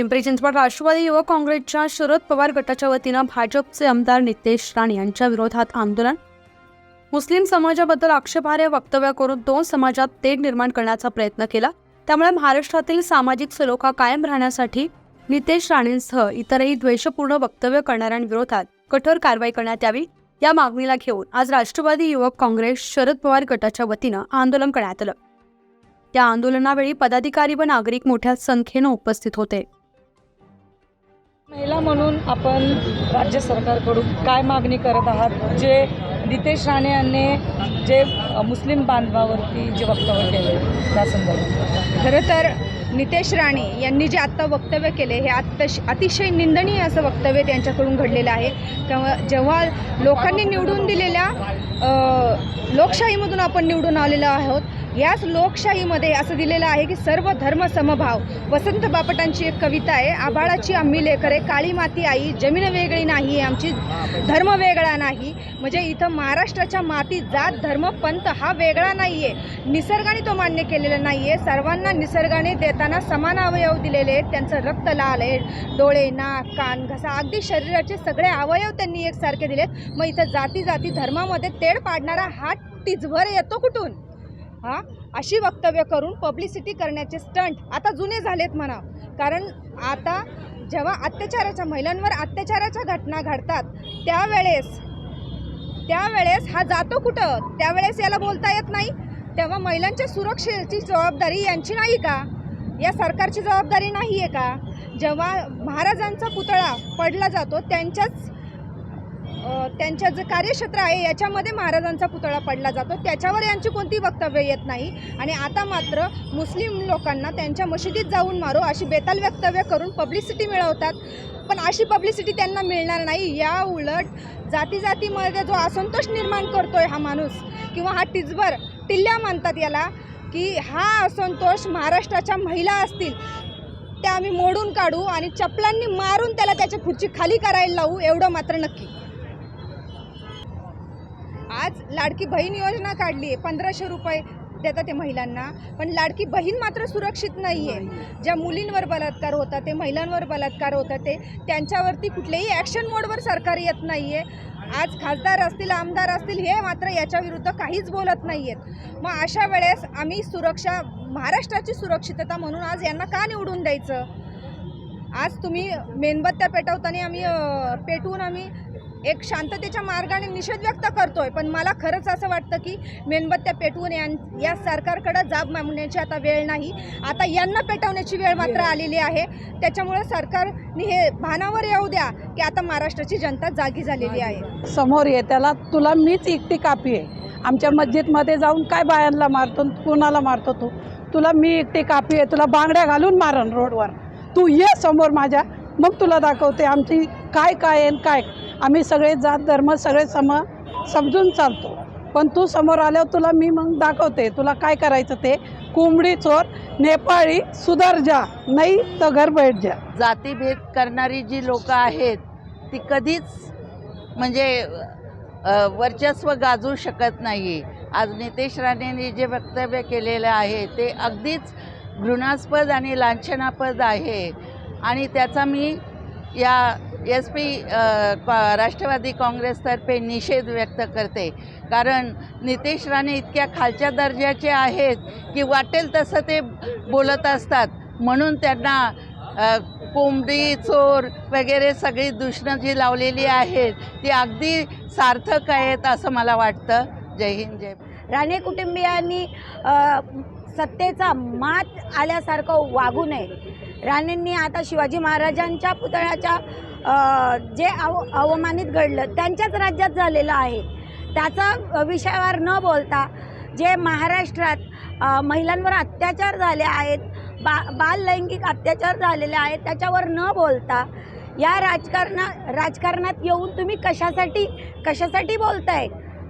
पिंपरी चिंचवड राष्ट्रवादी युवक काँग्रेसच्या शरद पवार गटाच्या वतीनं भाजपचे आमदार नितेश राणे यांच्या विरोधात आंदोलन. मुस्लिम समाजाबद्दल आक्षेपार्ह वक्तव्य करून दोन समाजात तेढ निर्माण करण्याचा प्रयत्न केला. त्यामुळे महाराष्ट्रातील सामाजिक सलोखा कायम राहण्यासाठी नितेश राणेंसह इतरही द्वेषपूर्ण वक्तव्य करणाऱ्यांविरोधात कठोर कारवाई करण्यात यावी या मागणीला घेऊन आज राष्ट्रवादी युवक काँग्रेस शरद पवार गटाच्या वतीनं आंदोलन करण्यात आलं. या आंदोलनावेळी पदाधिकारी व नागरिक मोठ्या संख्येनं उपस्थित होते. महिला म्हणून आपण राज्य सरकारकडून काय मागणी करत आहात? जे नितेश राणे यांनी जे मुस्लिम बांधवावरती जे वक्तव्य केले त्या संदर्भात. खरं तर नितेश राणे यांनी जे आत्ता वक्तव्य केले हे आत्ताश अतिशय निंदनीय असं वक्तव्य त्यांच्याकडून घडलेलं आहे. तेव्हा जेव्हा लोकांनी निवडून दिलेल्या लोकशाहीमधून आपण निवडून आलेलो आहोत याच लोकशाहीमध्ये असं दिलेलं आहे की सर्व धर्म समभाव. वसंत बापटांची एक कविता आहे आबाळाची आम्ही लेकरे काळी माती आई जमीन वेगळी नाही आमची धर्म वेगळा नाही. म्हणजे इथं महाराष्ट्राच्या मातीत जात धर्म पंथ हा वेगळा नाही आहे निसर्गाने तो मान्य केलेला नाही आहे सर्वांना निसर्गाने देताना समान अवयव दिलेले आहेत. त्यांचं रक्त लाल आहे डोळे नाक कान घसा अगदी शरीराचे सगळे अवयव त्यांनी एकसारखे दिलेत. मग इथं जाती जाती धर्मामध्ये तेढ पाडणारा हा टिचभर येतो कुठून? हां? अशी वक्तव्य करून पब्लिसिटी करण्याचे स्टंट आता जुने झालेत म्हणा. कारण आता जेव्हा अत्याचाराच्या महिलांवर अत्याचाराच्या घटना घडतात त्यावेळेस त्यावेळेस हा जातो कुठं? त्यावेळेस याला बोलता येत नाही. तेव्हा महिलांच्या सुरक्षेची जबाबदारी यांची नाही का? या सरकारची जबाबदारी नाही आहे का? जेव्हा महाराजांचा पुतळा पडला जातो त्यांच्याच त्यांच्या जे कार्यक्षेत्र आहे याच्यामध्ये महाराजांचा पुतळा पडला जातो. त्याच्यावर यांची कोणती वक्तव्य येत नाही. आणि आता मात्र मुस्लिम लोकांना त्यांच्या मशिदीत जाऊन मारो अशी बेताल वक्तव्य करून पब्लिसिटी मिळवतात. पण अशी पब्लिसिटी त्यांना मिळणार नाही. या उलट जाती जातीमध्ये जो असंतोष निर्माण करतोय हा माणूस किंवा हा टिचबर टिल्ल्या मानतात याला की हा असंतोष महाराष्ट्राच्या महिला असतील त्या आम्ही मोडून काढू आणि चपलांनी मारून त्याला त्याच्या खुर्ची खाली करायला लावू एवढं मात्र नक्की. आज लाडकी बहीण योजना काढली आहे पंधराशे रुपये देतात ते महिलांना. पण लाडकी बहीण मात्र सुरक्षित नाही आहे ज्या मुलींवर बलात्कार होतात ते महिलांवर बलात्कार होतात ते त्यांच्यावरती कुठल्याही ॲक्शन मोडवर सरकार येत नाही आहे आज खासदार असतील आमदार असतील हे मात्र याच्या विरुद्ध काहीच बोलत नाही आहेत मग अशा वेळेस आम्ही सुरक्षा महाराष्ट्राची सुरक्षितता म्हणून आज यांना का निवडून द्यायचं? आज तुम्ही मेणबत्त्या पेटवताना आम्ही पेटवून आम्ही एक शांततेच्या मार्गाने निषेध व्यक्त करतोय पण मला खरंच असं वाटतं की मेणबत्त्या पेटवून यां या सरकारकडं जाब मागण्याची आता वेळ नाही. आता यांना पेटवण्याची वेळ मात्र आलेली आहे. त्याच्यामुळे सरकारने हे भानावर येऊ द्या की आता महाराष्ट्राची जनता जागी झालेली आहे. समोर ये त्याला तुला मीच एकटी कापी आहे. आमच्या मस्जिदमध्ये जाऊन काय बायांना मारतो कुणाला मारतो तू? तुला मी एकटी कापी आहे तुला बांगड्या घालून मारन रोडवर. तू ये समोर माझ्या मग तुला दाखवते आमची काय काय आहे काय. आम्ही सगळे जात धर्म सगळे सम समजून चालतो. पण तू समोर आल्यावर तुला मी मग दाखवते तुला काय करायचं ते. कोंबडी चोर नेपाळी सुधार जा नाही तर घर बैठ जा. जातीभेद करणारी जी लोकं आहेत ती कधीच म्हणजे अ, वर्चस्व गाजू शकत नाही आज नितेश राणेंनी जे वक्तव्य केलेलं आहे ते अगदीच घृणास्पद आणि लांछनापद आहे. आणि त्याचा मी या एस पी राष्ट्रवादी काँग्रेसतर्फे निषेध व्यक्त करते. कारण नितेश राणे इतक्या खालच्या दर्जाचे आहेत की वाटेल तसं ते बोलत असतात. म्हणून त्यांना कोंबडी चोर वगैरे सगळी दुष्ण जी लावलेली आहेत ती अगदी सार्थक आहेत असं मला वाटतं. जय हिंद जय राणे कुटुंबियांनी सत्तेचा मात आल्यासारखं वागू नये. राणेंनी आता शिवाजी महाराजांच्या पुतळ्याच्या जे अव अवमानित घडलं त्यांच्याच राज्यात झालेलं आहे. त्याचा विषयावर न बोलता जे महाराष्ट्रात महिलांवर अत्याचार झाले आहेत बा बाल लैंगिक अत्याचार झालेले आहेत त्याच्यावर न बोलता या राजकारणा राजकारणात येऊन तुम्ही कशासाठी कशासाठी बोलताय?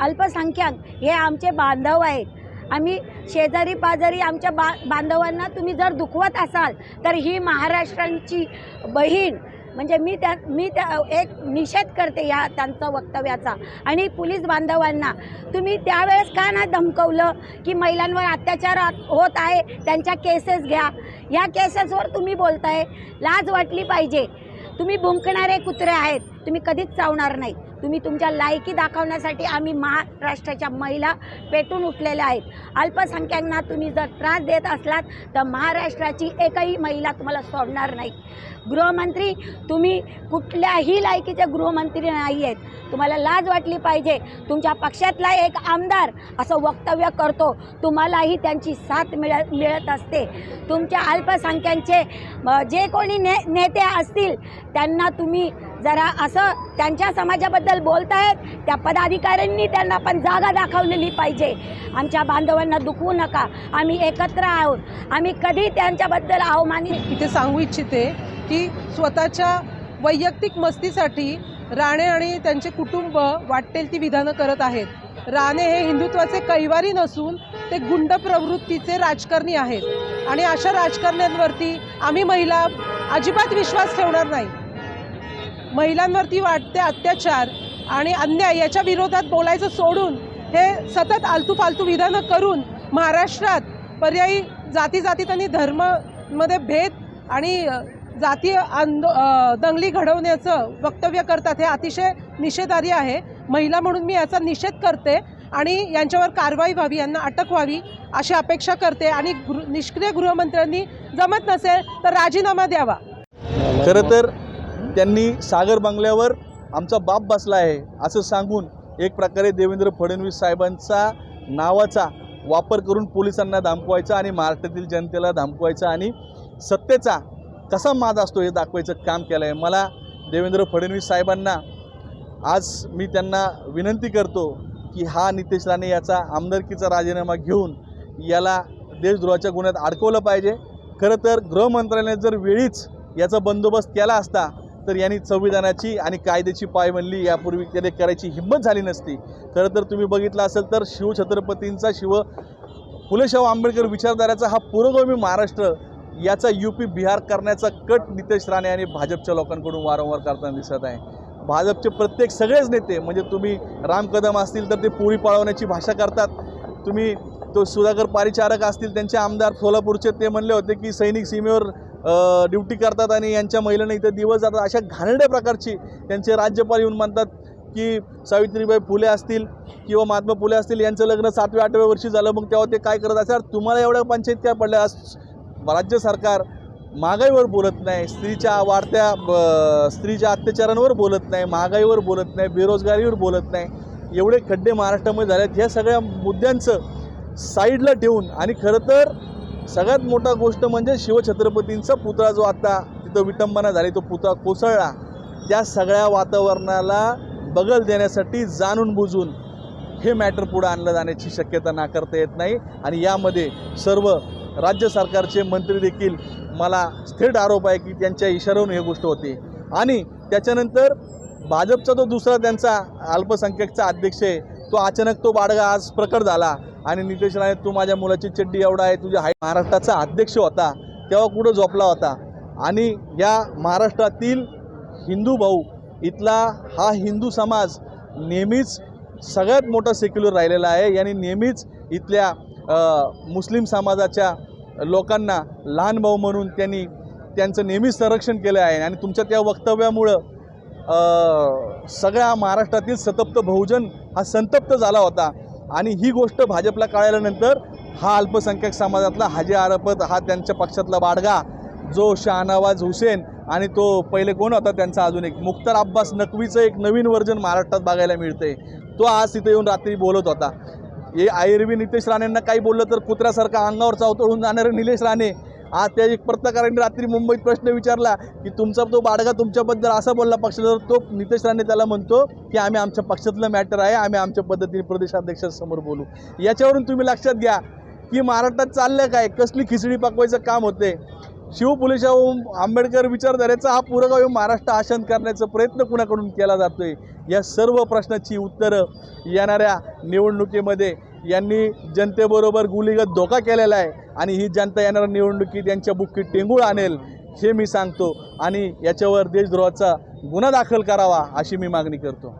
अल्पसंख्याक हे आमचे बांधव आहेत. आम्ही शेजारी पाजारी आमच्या बा बांधवांना तुम्ही जर दुखवत असाल तर ही महाराष्ट्रांची बहीण म्हणजे मी त्या मी त्या एक निषेध करते या त्यांचा वक्तव्याचा. आणि पोलीस बांधवांना तुम्ही त्यावेळेस का ना धमकवलं की महिलांवर अत्याचार होत आहे त्यांच्या केसेस घ्या. ह्या केसेसवर तुम्ही बोलताय लाज वाटली पाहिजे. तुम्ही भुंकणारे कुत्रे आहेत तुम्ही कधीच चावणार नाही तुम्ही तुमच्या लायकी दाखवण्यासाठी आम्ही महाराष्ट्राच्या महिला पेटून उठलेल्या आहेत. अल्पसंख्याकांना तुम्ही जर त्रास देत असलात तर महाराष्ट्राची एकही महिला तुम्हाला सोडणार नाही. गृहमंत्री तुम्ही कुठल्याही लायकीचे गृहमंत्री नाही आहेत. तुम्हाला लाज वाटली पाहिजे. तुमच्या पक्षातला एक आमदार असं वक्तव्य करतो. तुम्हालाही त्यांची साथ मिळत मिळत असते. तुमच्या अल्पसंख्यांचे जे कोणी ने नेते असतील त्यांना तुम्ही जरा असं त्यांच्या समाजाबद्दल बोलत आहेत त्या पदाधिकाऱ्यांनी त्यांना पण जागा दाखवलेली पाहिजे. आमच्या बांधवांना दुखवू नका. आम्ही एकत्र आहोत. आम्ही कधी त्यांच्याबद्दल अवमानी इथे सांगू इच्छिते की स्वतःच्या वैयक्तिक मस्तीसाठी राणे आणि त्यांचे कुटुंब वाटेल ती विधानं करत आहेत. राणे हे हिंदुत्वाचे कैवारी नसून ते गुंड प्रवृत्तीचे राजकारणी आहेत. आणि अशा राजकारण्यांवरती आम्ही महिला अजिबात विश्वास ठेवणार नाही. महिलांवरती वाटते अत्याचार आणि अन्याय याच्या विरोधात बोलायचं सोडून हे सतत आलतू फालतू विधानं करून महाराष्ट्रात पर्यायी जाती जातीत आणि धर्ममध्ये भेद आणि जातीय आंदो दंगली घडवण्याचं वक्तव्य करतात हे अतिशय निषेधार्ह आहे. महिला म्हणून मी याचा निषेध करते आणि यांच्यावर कारवाई व्हावी यांना अटक व्हावी अशी अपेक्षा करते आणि गृ निष्क्रिय गृहमंत्र्यांनी जमत नसेल तर राजीनामा द्यावा. खरं तर त्यांनी सागर बंगल्यावर आमचा बाप बसला आहे असं सांगून एक प्रकारे देवेंद्र फडणवीस साहेबांचा नावाचा वापर करून पोलिसांना धमकवायचा आणि महाराष्ट्रातील जनतेला धमकवायचा आणि सत्तेचा कसा माज असतो हे दाखवायचं काम केलं आहे मला देवेंद्र फडणवीस साहेबांना आज मी त्यांना विनंती करतो की हा नितेश राणे याचा आमदारकीचा राजीनामा घेऊन याला देशद्रोहाच्या गुन्ह्यात अडकवलं पाहिजे. खरं तर गृहमंत्रालयाने जर वेळीच याचा बंदोबस्त केला असता तर यांनी संविधानाची आणि कायद्याची पायमल्ली यापूर्वी त्याने करायची हिंमत झाली नसती. खरं तर तुम्ही बघितलं असेल तर शिवछत्रपतींचा शिव फुलेशाहू आंबेडकर विचारधाऱ्याचा हा पुरोगामी महाराष्ट्र याचा यू पी बिहार करण्याचा कट नितेश राणे आणि भाजपच्या लोकांकडून वारंवार करताना दिसत आहे. भाजपचे प्रत्येक सगळेच नेते म्हणजे तुम्ही राम कदम असतील तर ते पोळी पळवण्याची भाषा करतात. तुम्ही तो सुधाकर पारिचारक असतील त्यांचे आमदार सोलापूरचे ते म्हणले होते की सैनिक सीमेवर ड्युटी करतात आणि यांच्या महिलांना इथे दिवस जातात. अशा घाणेरड्या प्रकारची त्यांचे राज्यपाल येऊन म्हणतात की सावित्रीबाई फुले असतील किंवा महात्मा फुले असतील यांचं लग्न सातव्या आठव्या वर्षी झालं मग तेव्हा ते काय करत असतात? तुम्हाला एवढ्या पंचायत काय पडल्या? राज्य सरकार महागाईवर बोलत नाही स्त्रीच्या वाढत्या ब- स्त्रीच्या अत्याचारांवर बोलत नाही महागाईवर बोलत नाही बेरोजगारीवर बोलत नाही. एवढे खड्डे महाराष्ट्रामध्ये झाले आहेत ह्या सगळ्या मुद्द्यांचं साईडला ठेवून आणि खरं तर सगळ्यात मोठा गोष्ट म्हणजे शिवछत्रपतींचा पुतळा जो आता तिथं विटंबना झाली तो पुतळा कोसळला. त्या सगळ्या वातावरणाला बगल देण्यासाठी जाणून बुजून हे मॅटर पुढं आणलं जाण्याची शक्यता नाकारता येत नाही आणि यामध्ये सर्व राज्य सरकारचे मंत्री देखील मला थेट आरोप आहे की त्यांच्या इशाऱ्यावरून ही गोष्ट होती. आणि त्याच्यानंतर भाजपचा तो दुसरा त्यांचा अल्पसंख्याकचा अध्यक्ष आहे तो अचानक तो बाडगा आज प्रकट झाला आणि नितेश राणे तू माझ्या मुलाची चड्डी एवढा आहे तुझ्या हाय महाराष्ट्राचा अध्यक्ष होता तेव्हा कुठं झोपला होता? आणि या महाराष्ट्रातील हिंदू भाऊ इथला हा हिंदू समाज नेहमीच सगळ्यात मोठा सेक्युलर राहिलेला आहे. यांनी नेहमीच इथल्या मुस्लिम समाजाच्या लोकांना लहान भाऊ म्हणून त्यांनी त्यांचं नेहमीच संरक्षण केलं आहे. आणि तुमच्या त्या वक्तव्यामुळं सगळ्या महाराष्ट्रातील सतप्त बहुजन हा संतप्त झाला होता. आणि ही गोष्ट भाजपला कळाल्यानंतर हा अल्पसंख्याक समाजातला हाजी आरपत हा त्यांच्या पक्षातला बाडगा जो शहानवाज हुसेन आणि तो पहिले कोण होता त्यांचा अजून एक मुख्तार अब्बास नकवीचं एक नवीन वर्जन महाराष्ट्रात बघायला मिळते तो आज तिथे येऊन रात्री बोलत होता. हे आयर्वी नितेश राणेंना काही बोललं तर कुत्र्यासारखा अंगावर चावतळून जाणारे निलेश राणे आज त्या एक पत्रकारांनी रात्री मुंबईत प्रश्न विचारला की तुमचा तो बाडगा तुमच्याबद्दल असा बोलला पक्षाचा तो नितेश राणे त्याला म्हणतो की आम्ही आमच्या पक्षातलं मॅटर आहे आम्ही आमच्या पद्धतीने प्रदेशाध्यक्षांसमोर बोलू. याच्यावरून तुम्ही लक्षात घ्या की महाराष्ट्रात चाललं काय? कसली खिचडी पकवायचं काम होते शिवपुले शाहू आंबेडकर विचारधारेचा हा पुरगाव महाराष्ट्र आशन करण्याचा प्रयत्न कुणाकडून केला जातोय? या सर्व प्रश्नाची उत्तरं येणाऱ्या निवडणुकीमध्ये यांनी जनतेबरोबर गुलीगत धोका केलेला आहे आणि ही जनता येणाऱ्या निवडणुकीत यांच्या बुक्कीत टेंगूळ आणेल हे मी सांगतो आणि याच्यावर देशद्रोहाचा गुन्हा दाखल करावा अशी मी मागणी करतो.